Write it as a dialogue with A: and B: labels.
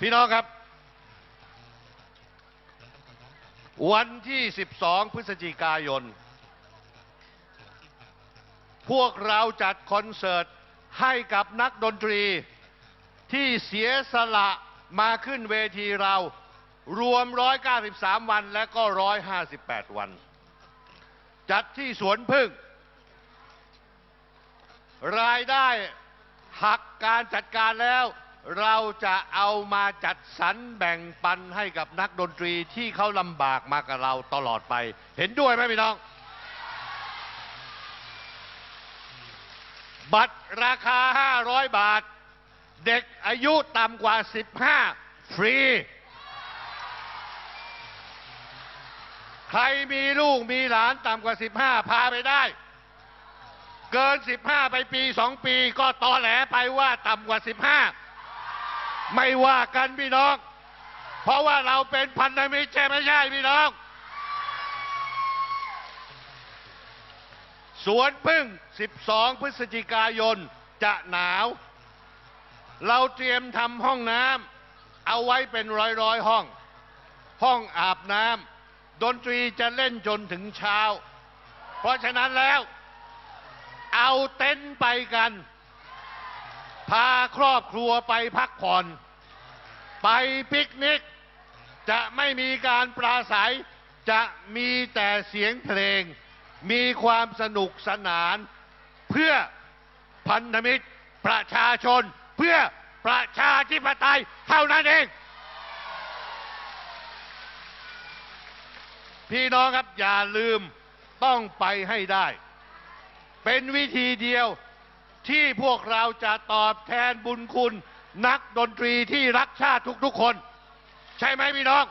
A: พี่น้องครับ วันที่ 12 พฤศจิกายน พวกเราจัดคอนเสิร์ตให้กับนักดนตรีที่เสียสละมาขึ้นเวทีเรา รวม 193 วันและก็ 158 วัน จัดที่สวนพึ่ง รายได้หักการจัดการแล้ว เราจะเอามาจัดสรรแบ่งปันให้กับนักดนตรีที่เขาลำบากมากับเราตลอดไป เห็นด้วยไหมพี่น้อง บัตรราคา 500 บาท เด็กอายุต่ำกว่า 15 ฟรี ใครมีลูกมีหลานต่ำกว่า 15 พาไปได้เกิน 15 ไปปี 2 ปี ก็ตอแหลไปว่าต่ำกว่า 15 ไม่ว่ากันพี่น้อง เพราะว่าเราเป็นพันธมิตรใช่ไม่ใช่พี่น้อง สวนพึ่ง 12 พฤศจิกายนจะหนาว เราเตรียมทำห้องน้ำเอาไว้เป็นร้อยร้อยห้อง ห้องอาบน้ำดนตรีจะเล่นจนถึงเช้า เพราะฉะนั้นแล้ว เอาเต็นท์ไปกัน พาครอบครัวไปพักผ่อน ไปปิกนิก จะไม่มีการปราศัย จะมีแต่เสียงเพลง มีความสนุกสนาน เพื่อพันธมิตรประชาชน เพื่อประชาธิปไตยเท่านั้นเอง พี่น้องครับอย่าลืมต้องไปให้ได้ เป็นวิธีเดียว ที่พวกเราจะตอบแทนบุญคุณ นักดนตรีที่รักชาติทุกๆคน ใช่ไหมพี่น้อง